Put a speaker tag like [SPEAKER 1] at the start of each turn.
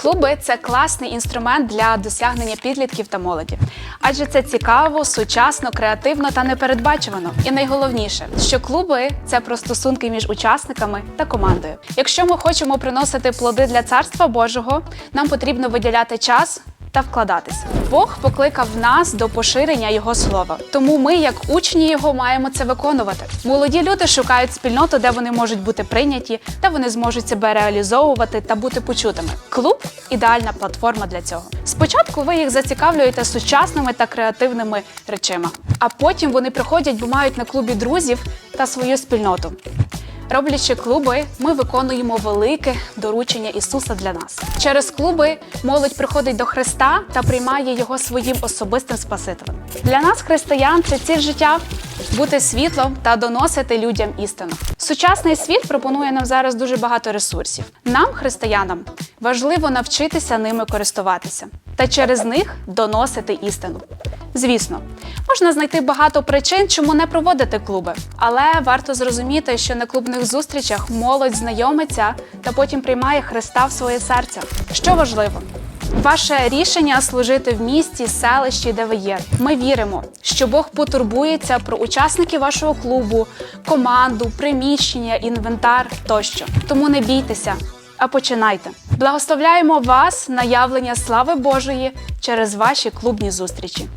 [SPEAKER 1] Клуби це класний інструмент для досягнення підлітків та молоді, адже це цікаво, сучасно, креативно та непередбачувано. І найголовніше, що клуби це про стосунки між учасниками та командою. Якщо ми хочемо приносити плоди для царства Божого, нам потрібно виділяти час. Та вкладатися. Бог покликав нас до поширення Його слова. Тому ми, як учні Його, маємо це виконувати. Молоді люди шукають спільноту, де вони можуть бути прийняті, де вони зможуть себе реалізовувати та бути почутими. Клуб ідеальна платформа для цього. Спочатку ви їх зацікавлюєте сучасними та креативними речима, а потім вони приходять, бо мають на клубі друзів та свою спільноту. Роблячи клуби, ми виконуємо велике доручення Ісуса для нас. Через клуби молодь приходить до Христа та приймає його своїм особистим Спасителем. Для нас, християн, це ціль життя бути світлом та доносити людям істину. Сучасний світ пропонує нам зараз дуже багато ресурсів. Нам, християнам, важливо навчитися ними користуватися та через них доносити істину. Звісно, можна знайти багато причин, чому не проводити клуби, але варто зрозуміти, що на клубних зустрічах молодь знайомиться та потім приймає Христа в своє серце. Що важливо? Ваше рішення служити в місті, селищі, де ви є. Ми віримо, що Бог потурбується про учасників вашого клубу, команду, приміщення, інвентар тощо. Тому не бійтеся, а починайте. Благословляємо вас на явлення слави Божої через ваші клубні зустрічі.